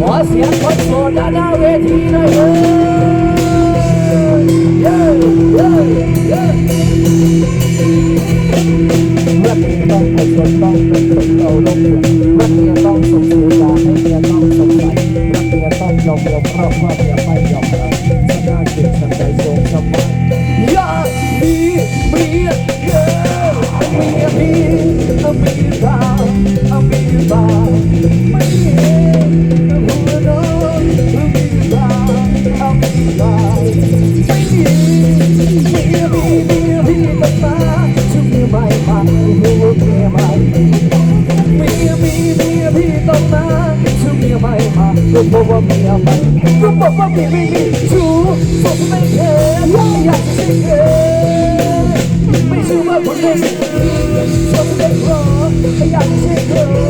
ขอเสียงคนโสดด้านหน้าเวทีหน่อยเย้ยเย้เย้เย้รักเมียต้องอดทนต้องเป็นคนเราลงเรือกเมียต้องส่งเสียอย่าให้เมียต้องสงสัยรักเมียต้องยอมยอมเพราะว่าเมียไม่ยอมรับสัญญาจิตสัญใจทรงสมัยอยากมีเมีย ก็บอกว่ามีอะไรก็บอกว่ามีไม่มีชู้ผมไม่เคยว่อยากจะเคยไม่เชื่อว่าผมได้ผมได้รออยากจะเคย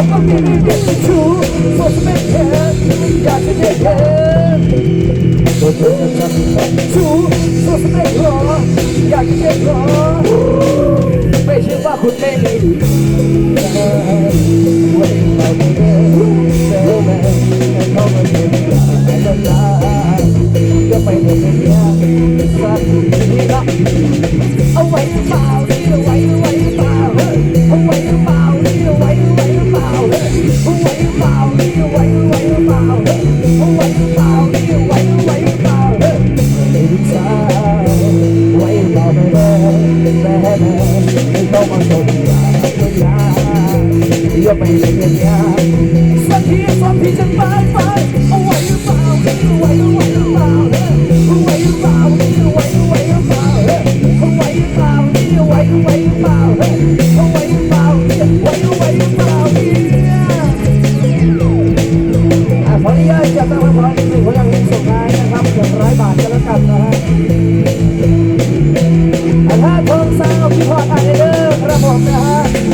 บอกว่ามีเรื่องที่ชู้ส่วนไม่แค่อยากจะได้แค่ตัวเธอจะชู้ส่วนไม่ขออยากจะได้ขอไม่ใช่ว่าคุณไม่มีก็ไปเดินเดียวสักทีนะเอาไว้เปล่า เปล่าไม่หวไหเปล่าเปาไม่หวไหเปล่าไม่รู้จักไเปล่าเป็ไว้องมอย่ปล่าสัาไปเอาไหเปล่าไม่ไวไหวเปล่าเปาไม่หวไหเปล่าเปาไม่หวไหเปล่า อนุญาตจะตั้งไว้พร้อมเป็นหนึ่งพลังเงินส่งท้านะครับเกือบร้อยบาทจะแล้วกันนะฮะ